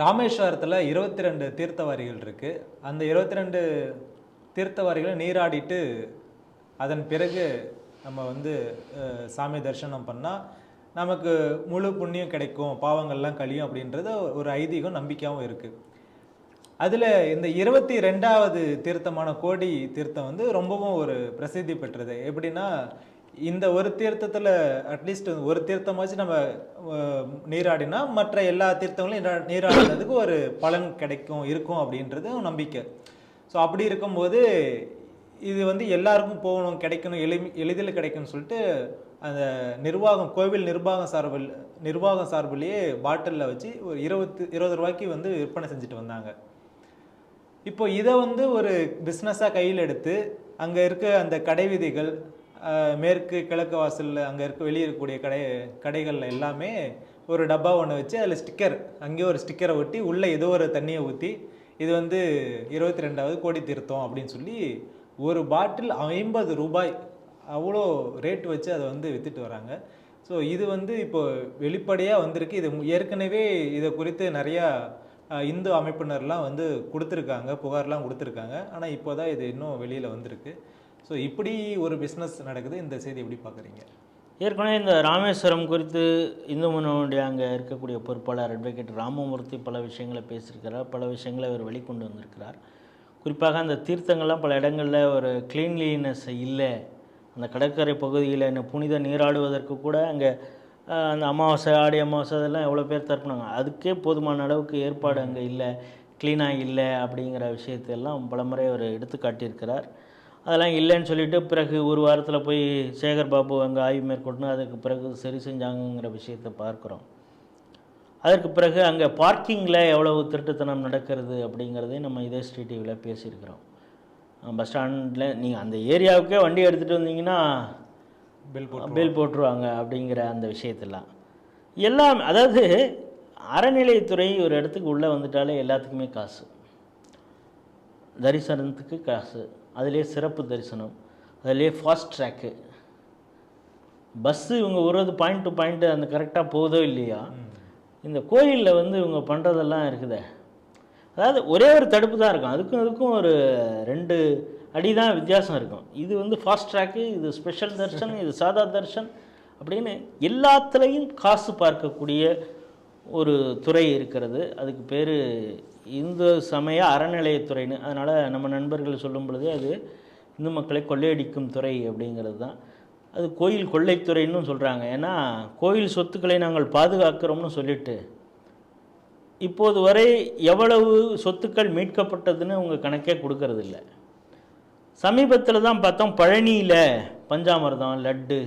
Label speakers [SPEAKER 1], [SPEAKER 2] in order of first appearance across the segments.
[SPEAKER 1] ராமேஸ்வரத்தில் இருபத்தி ரெண்டு தீர்த்தவாரிகள் இருக்குது அந்த இருபத்தி ரெண்டு தீர்த்தவாரிகளை நீராடிட்டு அதன் பிறகு நம்ம வந்து சாமி தரிசனம் பண்ணால் நமக்கு முழு புண்ணியம் கிடைக்கும் பாவங்கள்லாம் கழியும் அப்படின்றது ஒரு ஐதீகம் நம்பிக்கையாகவும் இருக்குது அதில் இந்த இருபத்தி ரெண்டாவது தீர்த்தமான கோடி தீர்த்தம் வந்து ரொம்பவும் ஒரு பிரசித்தி பெற்றது. எப்படின்னா இந்த ஒரு தீர்த்தத்தில் அட்லீஸ்ட் ஒரு தீர்த்தமாச்சு நம்ம நீராடினா மற்ற எல்லா தீர்த்தங்களும் நீராடினதுக்கு ஒரு பலன் கிடைக்கும் இருக்கும் அப்படின்றது நம்பிக்கை. ஸோ அப்படி இருக்கும்போது இது வந்து எல்லாருக்கும் போகணும் கிடைக்கணும் எளி எளிதில் கிடைக்கும்னு சொல்லிட்டு அந்த நிர்வாகம் கோவில் நிர்வாகம் சார்பில் நிர்வாகம் சார்பிலேயே பாட்டிலில் வச்சு ஒரு இருபத்து இருபது ரூபாய்க்கு வந்து விற்பனை செஞ்சுட்டு வந்தாங்க. இப்போ இதை வந்து ஒரு பிஸ்னஸாக கையில் எடுத்து அங்கே இருக்க அந்த கடை விதிகள் மேற்கு கிழக்கு வாசலில் அங்கே இருக்க வெளியே இருக்கக்கூடிய கடை கடைகளில் எல்லாமே ஒரு டப்பா ஒன்று வச்சு அதில் ஸ்டிக்கர் அங்கேயே ஒரு ஸ்டிக்கரை ஒட்டி உள்ளே ஏதோ ஒரு தண்ணியை ஊற்றி இது வந்து இருபத்தி ரெண்டாவது கோடி திருத்தம் அப்படின்னு சொல்லி ஒரு பாட்டில் ஐம்பது ரூபாய் அவ்வளோ ரேட் வச்சு அதை வந்து விற்றுட்டு வராங்க. ஸோ இது வந்து இப்போ வெளிப்படையாக வந்திருக்கு. இது ஏற்கனவே இதை குறித்து நிறையா இந்து அமைப்பினர்லாம் வந்து கொடுத்துருக்காங்க புகார்லாம் கொடுத்துருக்காங்க. ஆனால் இப்போ தான் இது இன்னும் வெளியில் வந்திருக்கு. ஸோ இப்படி ஒரு பிஸ்னஸ் நடக்குது. இந்த செய்தி எப்படி பார்க்குறீங்க?
[SPEAKER 2] ஏற்கனவே இந்த ராமேஸ்வரம் குறித்து இந்து முன்னோடைய அங்கே இருக்கக்கூடிய பொறுப்பாளர் அட்வொகேட் ராமமூர்த்தி பல விஷயங்களை பேசியிருக்கிறார். பல விஷயங்களை அவர் வெளிக்கொண்டு வந்திருக்கிறார். குறிப்பாக அந்த தீர்த்தங்கள்லாம் பல இடங்களில் ஒரு க்ளீன்லினஸ் இல்லை. அந்த கடற்கரை பகுதியில் என்ன புனித நீராடுவதற்கு கூட அங்கே அந்த அமாவாசை ஆடி அமாவாசை அதெல்லாம் எவ்வளோ பேர் தரப்புனாங்க அதுக்கே போதுமான அளவுக்கு ஏற்பாடு அங்கே இல்லை. க்ளீனாக இல்லை அப்படிங்கிற விஷயத்தையெல்லாம் பலமுறை அவர் எடுத்து காட்டியிருக்கிறார் அதெல்லாம் இல்லைன்னு சொல்லிட்டு பிறகு ஒரு வாரத்தில் போய் சேகர் பாபு அங்கே ஆய்வு மேற்கொண்டு அதுக்கு பிறகு சரி செஞ்சாங்கங்கிற விஷயத்தை பார்க்குறோம். அதற்கு பிறகு அங்கே பார்க்கிங்கில் எவ்வளவு திருட்டுத்தனம் நடக்கிறது அப்படிங்கிறதையும் நம்ம இதே டிவியில் பேசியிருக்கிறோம். பஸ் ஸ்டாண்டில் நீங்கள் அந்த ஏரியாவுக்கே வண்டி எடுத்துகிட்டு வந்தீங்கன்னா
[SPEAKER 1] பில்
[SPEAKER 2] பில் போட்டுருவாங்க அப்படிங்கிற அந்த விஷயத்தெல்லாம். எல்லாம் அதாவது அறநிலையத்துறை ஒரு இடத்துக்கு உள்ளே வந்துட்டாலே எல்லாத்துக்குமே காசு. தரிசனத்துக்கு காசு அதிலே சிறப்பு தரிசனம் அதிலே ஃபாஸ்ட் ட்ராக்கு பஸ்ஸு இவங்க விடுறது பாயிண்ட் டு பாயிண்ட் அந்த கரெக்டாக போகுதோ இல்லையா இந்த கோயிலில் வந்து இவங்க பண்ணுறதெல்லாம் இருக்குதே. அதாவது ஒரே ஒரு தடுப்பு தான் இருக்கும். அதுக்கும் அதுக்கும் ஒரு ரெண்டு அடி தான் வித்தியாசம் இருக்கும். இது வந்து ஃபாஸ்ட் ட்ராக்கு இது ஸ்பெஷல் தர்ஷன் இது சாதா தர்ஷன் அப்படின்னு எல்லாத்துலேயும் காசு பார்க்கக்கூடிய ஒரு துறை இருக்கிறது. அதுக்கு பேர் இந்து சமய அறநிலையத்துறைன்னு. அதனால் நம்ம நண்பர்கள் சொல்லும் பொழுதே அது இந்து மக்களை கொள்ளையடிக்கும் துறை அப்படிங்கிறது தான். அது கோயில் கொள்ளைத்துறைன்னு சொல்கிறாங்க ஏன்னா கோயில் சொத்துக்களை நாங்கள் பாதுகாக்கிறோம்னு சொல்லிட்டு இப்போது வரை எவ்வளவு சொத்துக்கள் மீட்கப்பட்டதுன்னு அவங்க கணக்கே கொடுக்கறதில்ல. சமீபத்தில் தான் பார்த்தோம் பழனியில் பஞ்சாமிர்தம் லட்டு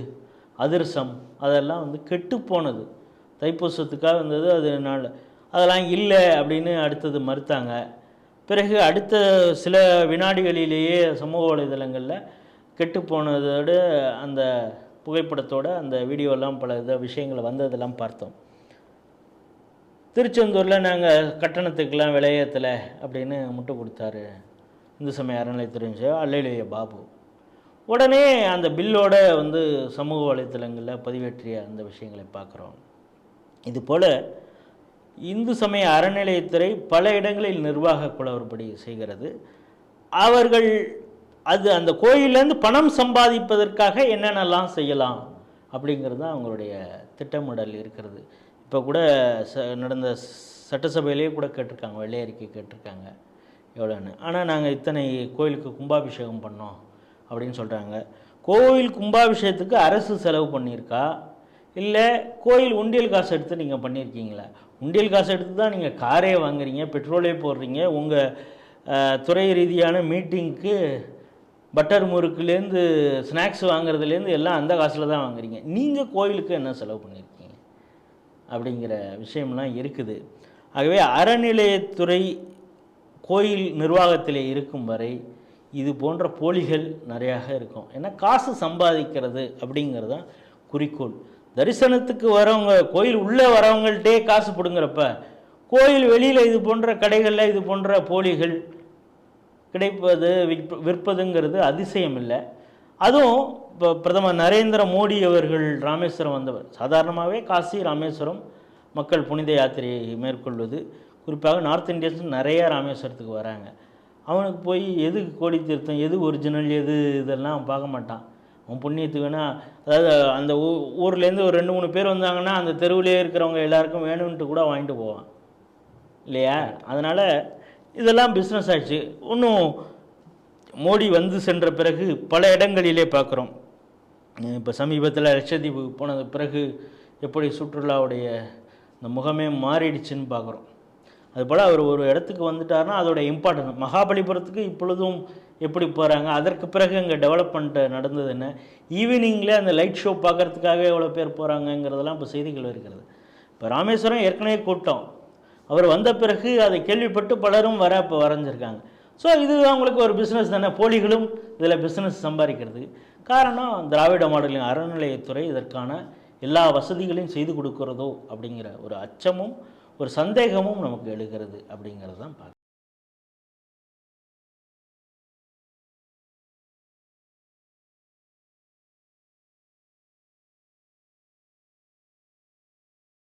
[SPEAKER 2] அதிரசம் அதெல்லாம் வந்து கெட்டு போனது. தைப்பூசத்துக்காக இருந்தது அது நாள். அதெல்லாம் இல்லை அப்படின்னு அடுத்தது மறுத்தாங்க. பிறகு அடுத்த சில வினாடிகளிலேயே சமூக வலைதளங்களில் கெட்டு போனதோடு அந்த புகைப்படத்தோட அந்த வீடியோலாம் பல இதை விஷயங்களை வந்ததெல்லாம் பார்த்தோம். திருச்செந்தூரில் நாங்கள் கட்டணத்துக்கெல்லாம் விளையத்தில் அப்படின்னு முட்டு கொடுத்தாரு இந்து சமய அறநிலையத்துறை அல்லையிலேய பாபு. உடனே அந்த பில்லோட வந்து சமூக வலைத்தளங்களில் பதிவேற்றிய அந்த விஷயங்களை பார்க்குறோம். இதுபோல் இந்து சமய அறநிலையத்துறை பல இடங்களில் நிர்வாக குளறுபடி செய்கிறது. அவர்கள் அது அந்த கோயிலேருந்து பணம் சம்பாதிப்பதற்காக என்னென்னலாம் செய்யலாம் அப்படிங்கிறது தான் அவங்களுடைய திட்டமிடல் இருக்கிறது. இப்போ கூட ச நடந்த சட்டசபையிலேயே கூட கேட்டிருக்காங்க வெள்ளை அறிக்கை கேட்டிருக்காங்க. எவ்வளோன்னு ஆனால் நாங்கள் இத்தனை கோயிலுக்கு கும்பாபிஷேகம் பண்ணோம் அப்படின்னு சொல்கிறாங்க கோயில் கும்பாபிஷேகத்துக்கு அரசு செலவு பண்ணியிருக்கா? இல்லை கோயில் உண்டியல் காசு எடுத்து நீங்கள் பண்ணியிருக்கீங்களா உண்டியல் காசு எடுத்து தான் நீங்கள் காரே வாங்குறீங்க பெட்ரோலே போடுறீங்க உங்கள் துறை ரீதியான மீட்டிங்க்கு பட்டர் முறுக்குலேருந்து ஸ்நாக்ஸ் வாங்குறதுலேருந்து எல்லாம் அந்த காசில் தான் வாங்குறீங்க. நீங்கள் கோயிலுக்கு என்ன செலவு பண்ணியிருக்கீங்க அப்படிங்கிற விஷயம்லாம் இருக்குது. ஆகவே அறநிலையத்துறை கோயில் நிர்வாகத்தில் இருக்கும் வரை இது போன்ற போலிகள் நிறையாக இருக்கும். ஏன்னா காசு சம்பாதிக்கிறது அப்படிங்கிறது தான் குறிக்கோள். தரிசனத்துக்கு வரவங்க கோயில் உள்ளே வரவங்கள்ட்டே காசு பிடுங்குறப்ப கோயில் வெளியில் இது போன்ற கடைகளில் இது போன்ற போலிகள் கிடைப்பது விற்ப விற்பதுங்கிறது அதிசயம் இல்லை. அதுவும் இப்போ பிரதமர் நரேந்திர மோடி அவர்கள் ராமேஸ்வரம் வந்தவர். சாதாரணமாகவே காசி ராமேஸ்வரம் மக்கள் புனித யாத்திரையை மேற்கொள்வது. குறிப்பாக நார்த் இந்தியன்ஸ் நிறையா ராமேஸ்வரத்துக்கு வராங்க. அவனுக்கு போய் எது கோடி தீர்த்தம் எது ஒரிஜினல் எது இதெல்லாம் பார்க்க மாட்டான். அவன் புண்ணியத்துக்கு வேணா அதாவது அந்த ஊ ஊர்லேருந்து ஒரு ரெண்டு மூணு பேர் வந்தாங்கன்னா அந்த தெருவிலே இருக்கிறவங்க எல்லாருக்கும் வேணும்ன்ட்டு கூட வாங்கிட்டு போவான். இல்லையா? அதனால் இதெல்லாம் பிஸ்னஸ் ஆயிடுச்சு இன்னும் மோடி வந்து சென்ற பிறகு பல இடங்களிலே பார்க்குறோம். இப்போ சமீபத்தில் லட்சத்தீவு போனது பிறகு எப்படி சுற்றுலாவுடைய இந்த முகமே மாறிடுச்சுன்னு பார்க்குறோம். அதுபோல் அவர் ஒரு இடத்துக்கு வந்துட்டாருன்னா அதோட இம்பார்ட்டன்ஸ் மகாபலிபுரத்துக்கு இப்பொழுதும் எப்படி போகிறாங்க அதற்கு பிறகு அங்கே டெவலப்மெண்ட் நடந்தது என்ன? ஈவினிங்கில் அந்த லைட் ஷோ பார்க்கறதுக்காக எவ்வளோ பேர் போகிறாங்கங்கிறதெல்லாம் இப்போ செய்திகள் இருக்கிறது இப்போ ராமேஸ்வரம் ஏற்கனவே கூட்டம். அவர் வந்த பிறகு அதை கேள்விப்பட்டு பலரும் வர இப்போ வரைஞ்சிருக்காங்க. ஸோ இது அவங்களுக்கு ஒரு பிஸ்னஸ் தானே? போலிகளும் இதில் பிஸ்னஸ் சம்பாதிக்கிறது. காரணம் திராவிட மாடலின் அறநிலையத்துறை இதற்கான எல்லா வசதிகளையும் செய்து கொடுக்கிறதோ அப்படிங்கிற ஒரு அச்சமும் ஒரு சந்தேகமும் நமக்கு எழுகிறது அப்படிங்கிறது தான் பார்க்குறோம்.